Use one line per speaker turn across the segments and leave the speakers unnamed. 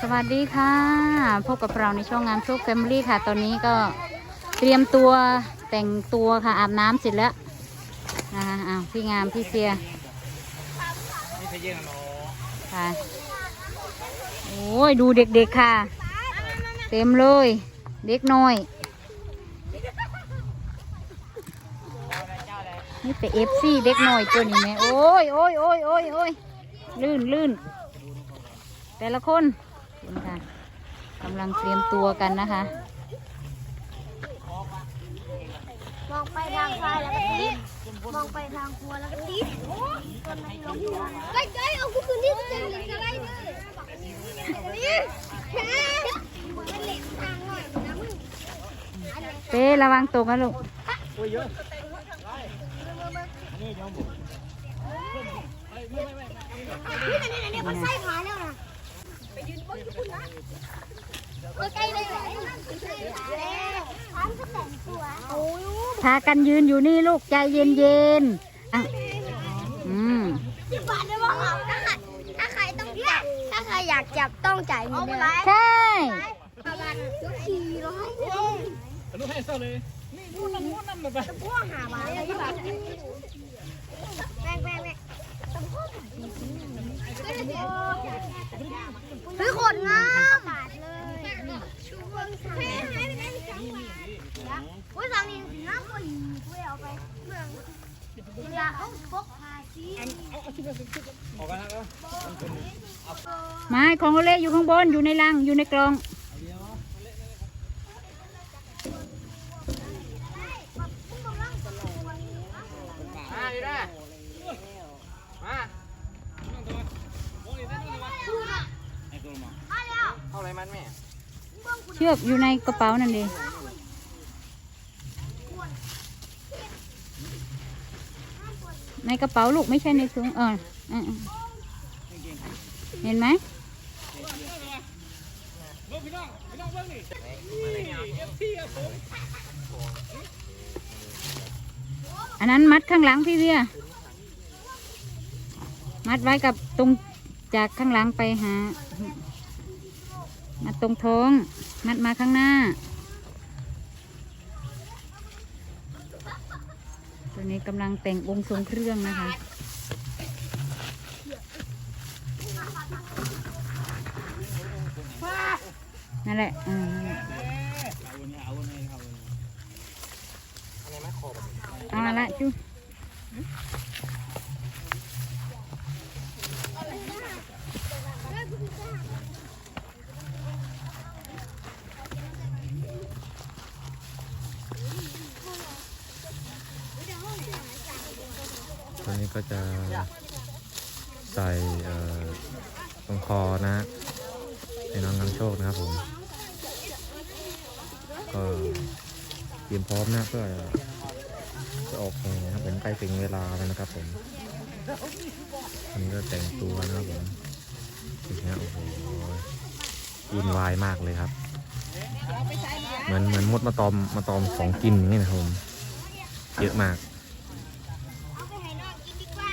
สวัสดีค่ะ พบกับเราในช่องงานซุกแฟมิลี่ค่ะ ตอนนี้ก็เตรียมตัวแต่งตัวค่ะอาบน้ำเสร็จแล้วนะคะอ้าวพี่งามพี่เสีย
นี่ขยันเนาะ
ค่ะโอ้ยดูเด็กๆค่ะ เต็มเลย เด็กน้อยนี่แต่เอฟซีเด็กน้อยตัวนี้แม่โอ้ยโอ้ยโอ้ยโอ้ยโอ้ยลื่นลื่นแต่ละคน คุณค่ะกำลังเตรียมตัวกันนะคะ
มองไปทางซ้ายแล้วก็ติดมองไปทางขวแล้วก็ติดไล่ไล่เอาคุณนี่มันจะหลีกอะไรเนี่ยมันเป้
ระวังตกนะลูก
นนี้เดี๋ยวหมด
นี่นี่นี่มันใส่ขาแล้วนะไปยืนบนคุณนะใกล้เลยใส่ขาแล้ว พร้อมจะแต่งตัวโอ้ย
พากันยืนอยู่นี่ลูกใจเย็นเย็นๆอะอืม
สิบบาทได้บ้างถ้าใครถ้าใครต้องจับถ้าใครอยากจับต้องจ่ายเงินด้วย
ใช่
ประมาณสี่ร้อยเอง
ลูกให้เศร้าเลยนี่ม้วนน้ำม้วนน้ำไป
พวกหาบาทอะไรที่แบบแม่งแม่งแม่งเฮ้ ยขนงามบาทเลยชูเบิ้งทางให้ให้ไปได้จังหวะอุ้ยทางนี่น้ำก็อีกเว้ยเอาไปเมืองเวลาเขาพกพาซี
ออกกันแล้ว
ไม้ของเล่อยู่ข้างบนอยู่ในรังอยู่ในกล่อง
มาดีนะมาไอ้ตัวมาเท่าไร มันแม่
เชือกอยู่ในกระเป๋านั่นเองในกระเป๋าลูกไม่ใช่ในถุงเออเห็นไหม
อันนั้
นมัดข้างหลังพี่เบียมัดไว้กับตรงจากข้างหลังไปหา มัดตรงท้อง มัดมาข้างหน้า ตัวนี้กำลังแต่งองค์ทรงเครื่องนะคะนั่นแหละอืมนั่นแหละ
เอาเนี่ยเอาเนี่ยเอาเนี่ยอะไรไหมขอบ
เอาละจุ
ตัว นี้ก็จะใส่ตรงคอนะให้น้องนำโชคนะครับผม ก็เตรียมพร้อมนะเพื่อจะออกแห่นะครับผมใกล้ถึงเวลาแล้วนะครับผมอันนี้ก็แต่งตัวนะครับผมอย่างเงี้ยโอ้โหวุ่นวายมากเลยครับ เหมือนเหมือนมดมาตอมมาตอมของกินอย่างนี่นะครับผมเยอะมาก
เอาไปให้น้องกินดีกว่า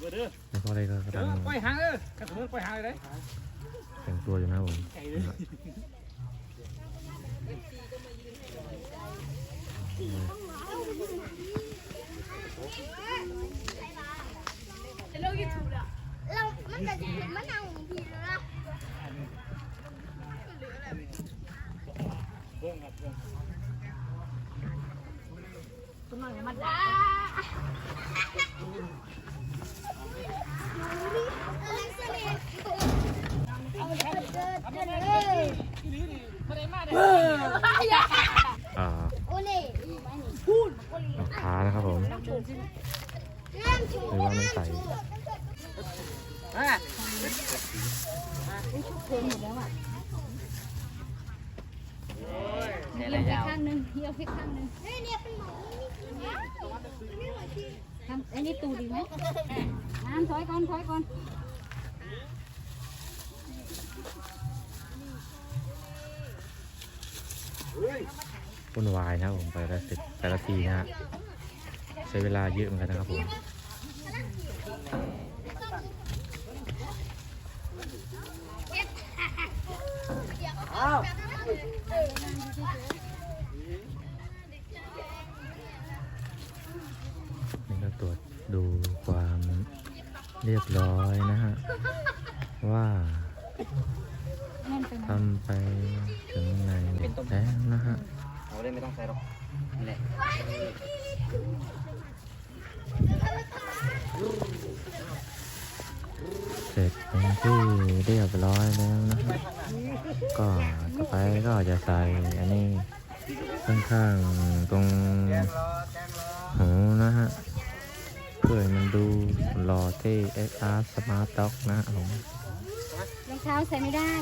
แล้ว
ก็อะไรก็
เอกำ
ลัง
อปล่อยหางเด้อสมมติปล่อยหางเลย
แต่งตัวอยู่นะครับผม
ไก่เลย
เรามันจะถึงมะนาวของพี่แล้วนะ
เบิ้งครับเบิ้ง
มันได้เอาไปเดิน
อ่า
โอเล่
รองเท้านะครับผม
เริ่มชู
หรือว่าไม่ใส
เหี่ยวไปข้างหนึงเหี่ยวไปข้างหนึง
เฮ้ยเนี่ยเป็นหมอนี่
ทำไอ้นี่ตูดีไหมน้ำถอยก่อนถอยก่อน
วุ่นวายนะผมไปละสิบไปละทีนะฮะ ช้เวลาเยอะเหมือนกันนะครับผมนี่ก็ตรวจดูความเรียบร้อยนะฮะ ว่าทำไปถึงไหนแล้วนะฮะ
เอาเลยไม่ต้องใส่หรอกนี่แหละ
เสร็จเป็นที่เรียบร้อยแล้วนะฮะก็ต่อไปก็จะใส่อันนี้ข้างๆตรง
รอแกงร
หูนะฮะเพื่อมันดูหล่อเท่ SR Smart Dog นะผม
รองเท้าใส่ไม่ได้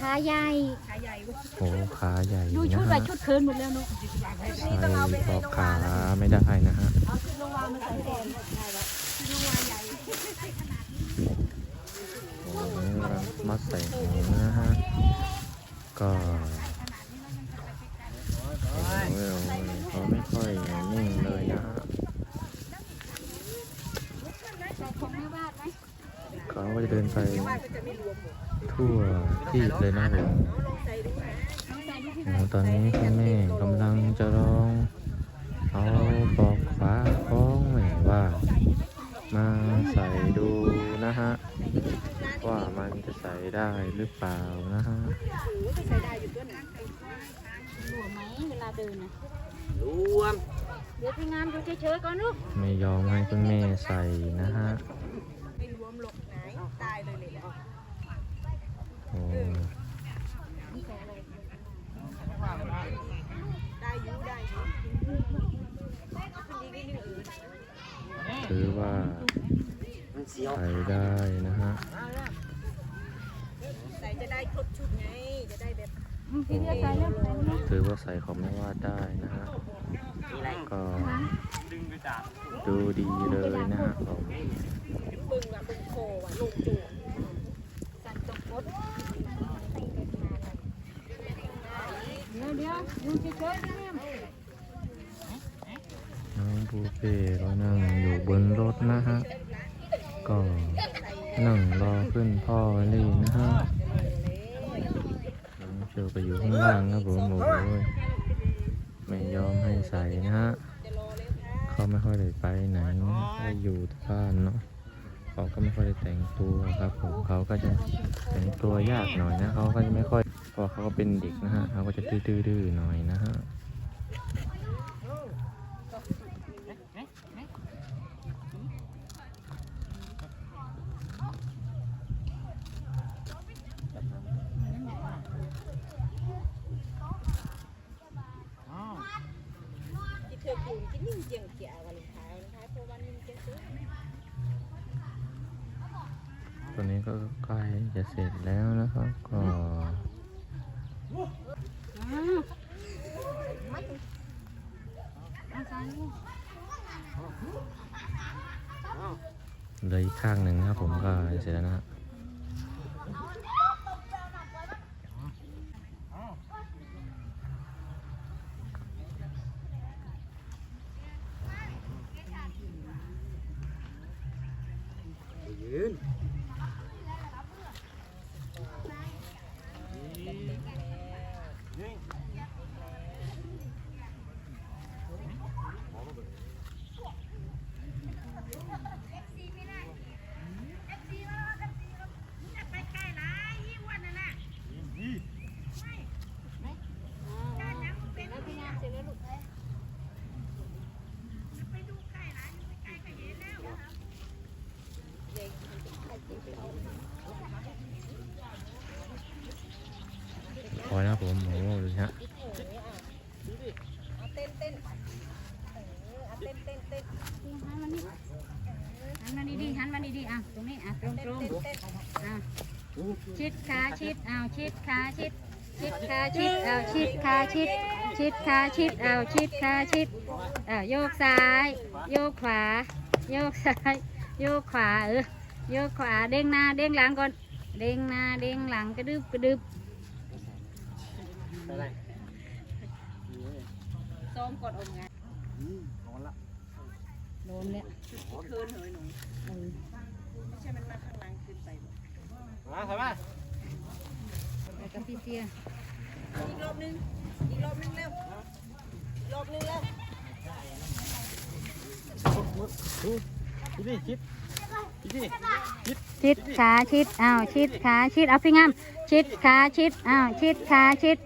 ขาใหญ่
โอ้ขาใหญ่
ดู
นะ
ชุดไป
ฮะ
ชุดเคินหมดแล้วเนาะ
ใส่ปอกขาไม่ได้นะฮะโอ้โหมัดใส่หูนะฮะก็โอ้ยโอ้ยเขาไม่ค่อยนิ่งเลยนะฮะ
ใส่ของแม่บ้านไหม
เขาก็จะเดินไป ทั่วที่เลยนะผม
ลองใส่ดูที่
โอ้ตอนนี้คุณแม่กำลังจะลองเอาบอกฟ้าของแม่ว่า มาใส่ดูนะฮะ ว่ามันจะใส่ได้หรือเปล่านะฮะ
หลวมไหมเวลาเดินนะ
รวม
เดี๋ยวพี่งามดูเฉยๆก่อนลูก
ไม่ยอมให้คุณแม่ใส่นะฮะโอ้ถือว่า
มันตายเสีย ว
ใส่ได้นะฮะ
อืมพี่เลือกใส่เลือกใส่นี่
ถือว่าใส่ของไม่ว่าได้นะฮะก็ดูดีเลยนะฮะผม
สั่นตกรถเดี๋ยวเดี๋ยวดูเฉยๆ
น้องบูเป้ก็นั่งอยู่บนรถนะฮะ ก็นั่งรอขึ้นพ่อลี่นะฮะน้องเชอก็อยู่ข้างล่างครับผมโอ้ยไม่ยอมให้ใส่นะฮะเขาไม่ค่อยได้ไปไหนก็อยู่ที่บ้านเนาะเขาก็ไม่ค่อยได้แต่งตัวครับผมเขาก็จะแต่งตัวยากหน่อยนะเขาก็จะไม่ค่อย เพราะเขาก็เป็นเด็กนะฮะเขาก็จะดื้อๆหน่อยนะฮะตอนนี้ก็ใกล้จะเสร็จแล้วนะครับก็
อ้าว เล
ยข้างหนึ่งครับผมก็เสร็จแล้วนะฮะ
ยืน
นะครับผมโอ้โหดูสิฮะ
หันมาดีๆหันมาดีๆอะตรงนี้อะตรงตรงๆอะ ชิดขาชิดเอาชิดขาชิด ชิดขาชิดเอาชิดขาชิด ชิดขาชิดเอาชิดขาชิดเอาโยกซ้าย โยกขวา โยกซ้ายโยกขวาเออโยกขวาเด้งหน้าเด้งหลังก่อนเด้งหน้าเด้งหลังกระดึบกระดึบซ้อมกดอมไง
นอนละ
โดนเนี่ย
มาถอยมา
แล้วก็พี่เสีย
ดูดิคิดดูดิ
ชิดขาชิดอ้าวชิดขาชิดเอาพี่งามชิดขาชิดอ้าวชิดขาชิด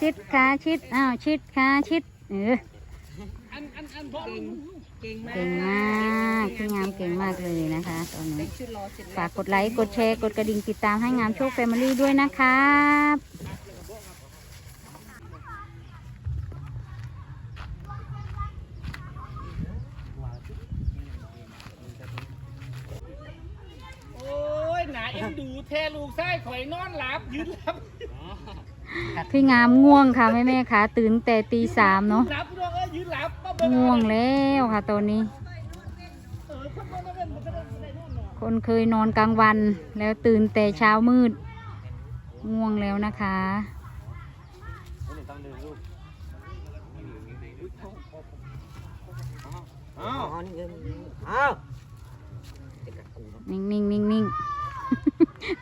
ชิดขาชิดอ้าวชิดขาชิดเออ เก่งมากพี่งามเก่งมากเลยนะคะตอนนี้ฝากกดไลค์กดแชร์กดกระดิ่งติดตามให้งามโชคแฟมิลี่ด้วยนะครับ
โอ้ยหนาเอ็นดูแทลูกไส้ข่อยนอนหลับยืนหลับ
พี่งามง่วงค่ะแม่แม่ๆค่ะตื่นแต่ตีสามเนาะ
หลับพี่น้องเอ้ยยืนหลับมาเบิ่
ง่วงแล้วค่ะตอนนี้
คนเค
ยนอนกลางวัน แล้วตื่นแต่เช้ามืด ง่วงแล้วนะคะ
นิ่งนิ่งนิ่
งนิ่ง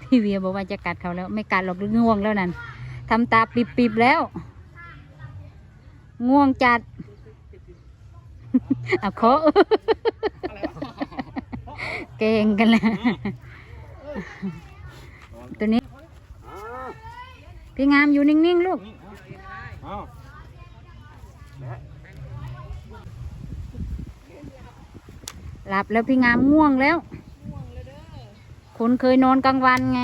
พี่เวียบอกว่าจะกัดเขาแล้ว ไม่กัดหรอกง่วงแล้วนั่นทำตาปิบปิบๆแล้ว ง่วงจัด เอาเคาะเก่งกันแล้วตัวนี้
อ้าว
พี่งามอยู่นิ่งๆ ลูก
อ้าว
หลับแล้วพี่งามง่วงแล้วคนเคยนอนกลางวันไง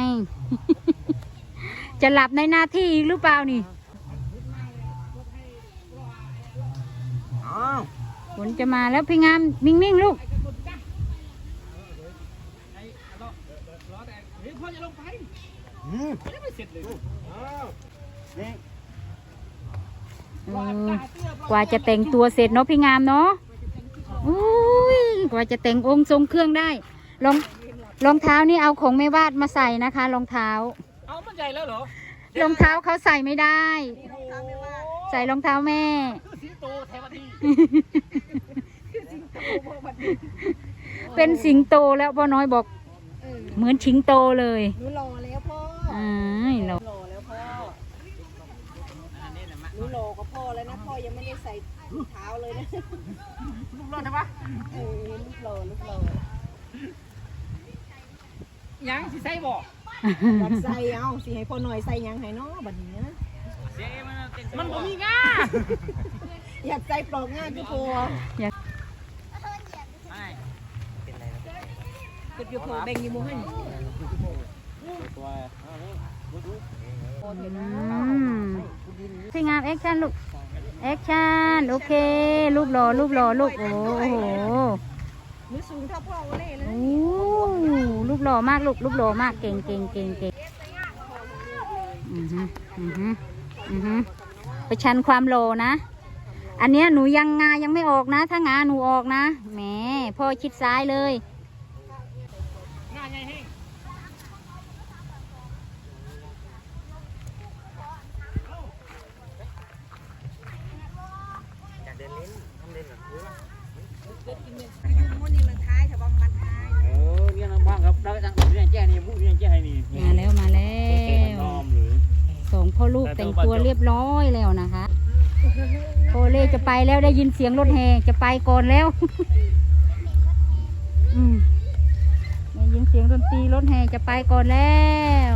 จะหลับในหน้าที่อีกหรือเปล่านี่ ฝนจะมาแล้วพี่งามนิ่งๆลูก
รอแต่เฮ้ยพ่อจะลงไป
อืม
ยังไม่เสร็จเลย
อ้าวนี่
เออกว่าจะแต่งตัวเสร็จเนาะพี่งามเนาะอุ้ยกว่าจะแต่งองค์ทรงเครื่องได้รองรองเท้านี่เอาของแม่วาดมาใส่นะคะรองเท้า
เอามันใหญ่แล้วเหรอ
รองเท้าเขาใส่ไม่ได้ ใส่รองเท้าแม่ เป็นสิงโตแล้วพ่อน้อยบอก เหมือนชิงโตเลย
หนูรอแล้วพ่อ
อ้ายเรา
รอแล้วพ่อหนูรอกับพ่อแล้วนะพ่อยังไม่ได้ใส่เท้าเลยนะ
ลูกรอดใช่ปะ
เออลูกรอลูกรอ
ยังสิใส่บอก
อยากใส่เอาสิให้พ่อหน่อยใส่หยังให้เนาะบัดนี้นะ
มันบ่มีง่า
อยากใส่ปลอกง่ายพี่พ่อ
อยาก
เก็ บอยู่พอแบ่งอยู่มูให้
ทีงามแอคชั่นลูกแอคชั่นโอเค รูปหล่อรูปหล่อลูกโอ้โห
หนูสูงเท่าพ่อเลยเลย
โอ้รูปหล่อมากลูกรูปหล่อมากเก่งเก่งเก่งเก่งอือฮึอือฮึอือฮึปชันความโลนะ อันเนี้ยหนูยังงายังไม่ออกนะ ถ้างาหนูออกนะแหมพ่อชิดซ้ายเลย
ง่าใหญ่แห้ง
อยากเดินเล่นทำเล่นแบบนี้
มันนี่มันท้ายแต่ว่ามันท้าย
เออเนี่ยนะบ้างครับเราตั้งเรียนแจ้นี่ผู้เรียนแจ้ให้นี่
มาแล้วมาแล้
น
ว
อมหรือ
สองพ่อลูกแต่งตัวเรียบร้อยแล้วนะคะโคเล่จะไปแล้วได้ยินเสียงรถแห่จะไปก่อนแล้ว อืมได้ยินเสียงดนตรีรถแห่จะไปก่อนแล้ว